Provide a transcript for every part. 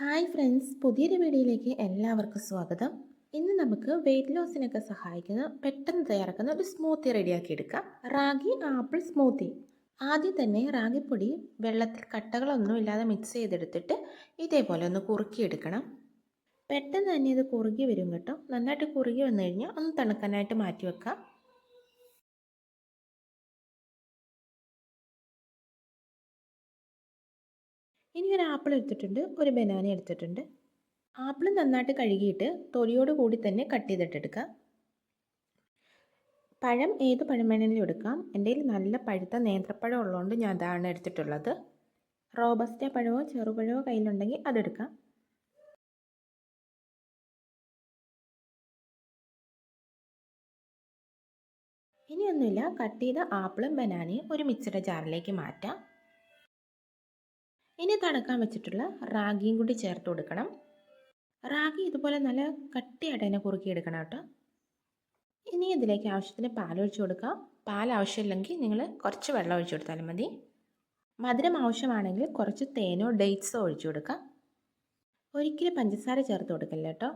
Hi friends പുതിയൊരു വീഡിയോയിലേക്ക് എല്ലാവർക്കും സ്വാഗതം. ഇന്ന് നമുക്ക് വെയിറ്റ് ലോസിനൊക്കെ സഹായിക്കുന്ന പെട്ടെന്ന് തയ്യാറാക്കുന്ന ഒരു സ്മൂത്തി റെഡിയാക്കി എടുക്കാം. റാഗി ആപ്പിൾ സ്മൂത്തി ആദ്യം തന്നെ റാഗിപ്പൊടി വെള്ളത്തിൽ കട്ടകളൊന്നും ഇല്ലാതെ മിക്സ് ചെയ്തെടുത്തിട്ട് ഇതേപോലെ ഒന്ന് കുറുക്കിയെടുക്കണം. പെട്ടെന്ന് തന്നെ ഇത് കുറുകി വരും കേട്ടോ. നന്നായിട്ട് കുറുകി വന്നു കഴിഞ്ഞാൽ ഒന്ന് തണുക്കാനായിട്ട് മാറ്റി വെക്കാം ഇനി ആപ്പിൾ എടുത്തിട്ടുണ്ട് ഒരു ബനാന എടുത്തിട്ടുണ്ട്. ആപ്പിൾ നന്നായിട്ട് കഴുകിയിട്ട് തൊലിയോട് കൂടി തന്നെ കട്ട് ചെയ്തിട്ടെടുക്കുക പഴം ഏത് പഴം വേണമെങ്കിലും എടുക്കാം. എന്റെ നല്ല പഴുത്ത നേന്ത്രപ്പഴം ഉള്ളതുകൊണ്ട് ഞാൻ അതാണ് എടുത്തിട്ടുള്ളത്. റോബസ്റ്റ പഴമോ ചെറുപഴമോ കയ്യിലുണ്ടെങ്കിൽ അതെടുക്കാം ഇനിയൊന്നുമില്ല കട്ട് ചെയ്ത ആപ്പിളും ബനാനയും ഒരു മിക്സിയുടെ ജാറിലേക്ക് മാറ്റാം. ഇനി തണുക്കാൻ വെച്ചിട്ടുള്ള റാഗിയും കൂടി ചേർത്ത് കൊടുക്കണം. റാഗി ഇതുപോലെ നല്ല കട്ടിയായിട്ട് തന്നെ കുറുക്കിയെടുക്കണം കേട്ടോ. ഇനി ഇതിലേക്ക് ആവശ്യത്തിന് പാലൊഴിച്ച് കൊടുക്കാം. പാൽ ആവശ്യമില്ലെങ്കിൽ നിങ്ങൾ കുറച്ച് വെള്ളം ഒഴിച്ചു കൊടുത്താലും മതി. മധുരം ആവശ്യമാണെങ്കിൽ കുറച്ച് തേനോ ഡേറ്റ്സോ ഒഴിച്ചു കൊടുക്കാം. ഒരിക്കലും പഞ്ചസാര ചേർത്ത് കൊടുക്കില്ല കേട്ടോ.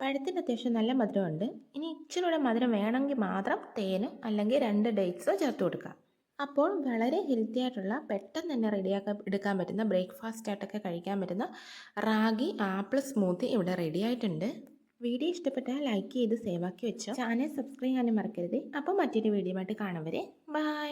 പഴത്തിന്റെ അത്യാവശ്യം നല്ല മധുരമുണ്ട്. ഇനി ഇച്ചിരി കൂടെ മധുരം വേണമെങ്കിൽ മാത്രം തേന് അല്ലെങ്കിൽ രണ്ട് ഡേറ്റ്സോ ചേർത്ത് കൊടുക്കാം. അപ്പോൾ വളരെ ഹെൽത്തി ആയിട്ടുള്ള പെട്ടെന്ന് തന്നെ റെഡിയാക്കാൻ എടുക്കാൻ പറ്റുന്ന ബ്രേക്ക്ഫാസ്റ്റ് ആയിട്ടൊക്കെ കഴിക്കാൻ പറ്റുന്ന റാഗി ആപ്പിൾ സ്മൂത്തി ഇവിടെ റെഡി ആയിട്ടുണ്ട്. വീഡിയോ ഇഷ്ടപ്പെട്ടാൽ ലൈക്ക് ചെയ്ത് സേവ് ആക്കി വെച്ചോ. ചാനൽ സബ്സ്ക്രൈബ് ചെയ്യാനും മറക്കരുത്. അപ്പോൾ മറ്റൊരു വീഡിയോ ആയിട്ട് കാണും വരെ. ബൈ